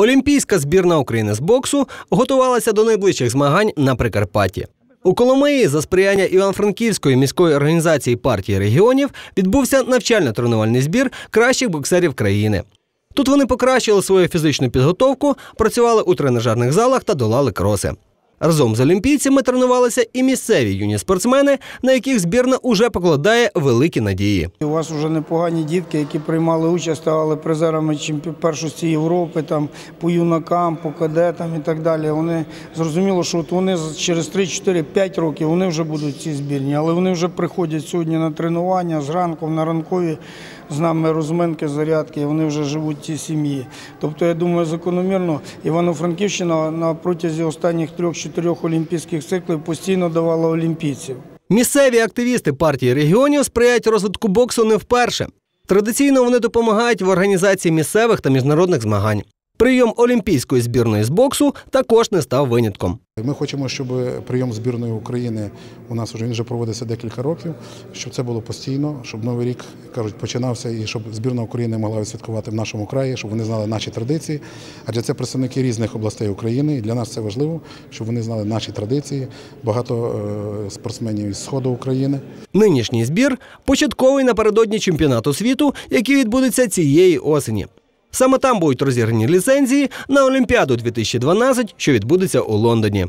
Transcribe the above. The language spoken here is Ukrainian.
Олімпійська збірна України з боксу готувалася до найближчих змагань на Прикарпатті. У Коломиї за сприяння Івано-Франківської міської організації партії регіонів відбувся навчально-тренувальний збір кращих боксерів країни. Тут вони покращили свою фізичну підготовку, працювали у тренажерних залах та долали кроси. Разом з олімпійцями тренувалися і місцеві юні спортсмени, на яких збірна уже покладає великі надії. У вас вже непогані дітки, які приймали участь, ставали призерами першості Європи, там по юнакам, по кадетам і так далі. Вони зрозуміло, що от вони через 3, 4, 5 років вони вже будуть в цій збірні, але вони вже приходять сьогодні на тренування зранку, на ранкові з нами розминки, зарядки, вони вже живуть в цій сім'ї. Тобто, я думаю, закономірно Івано-Франківщина на протязі останніх 3-4 олімпійських циклів постійно давала олімпійців. Місцеві активісти партії регіонів сприяють розвитку боксу не вперше. Традиційно вони допомагають в організації місцевих та міжнародних змагань. Прийом олімпійської збірної з боксу також не став винятком. Ми хочемо, щоб прийом збірної України у нас вже він вже проводиться декілька років, щоб це було постійно, щоб новий рік кажуть починався і щоб збірна України могла відсвяткувати в нашому краї, щоб вони знали наші традиції. Адже це представники різних областей України, і для нас це важливо, щоб вони знали наші традиції. Багато е, спортсменів із сходу України. Нинішній збір початковий напередодні чемпіонату світу, який відбудеться цієї осені. Саме там будуть розіграні ліцензії на Олімпіаду 2012, що відбудеться у Лондоні.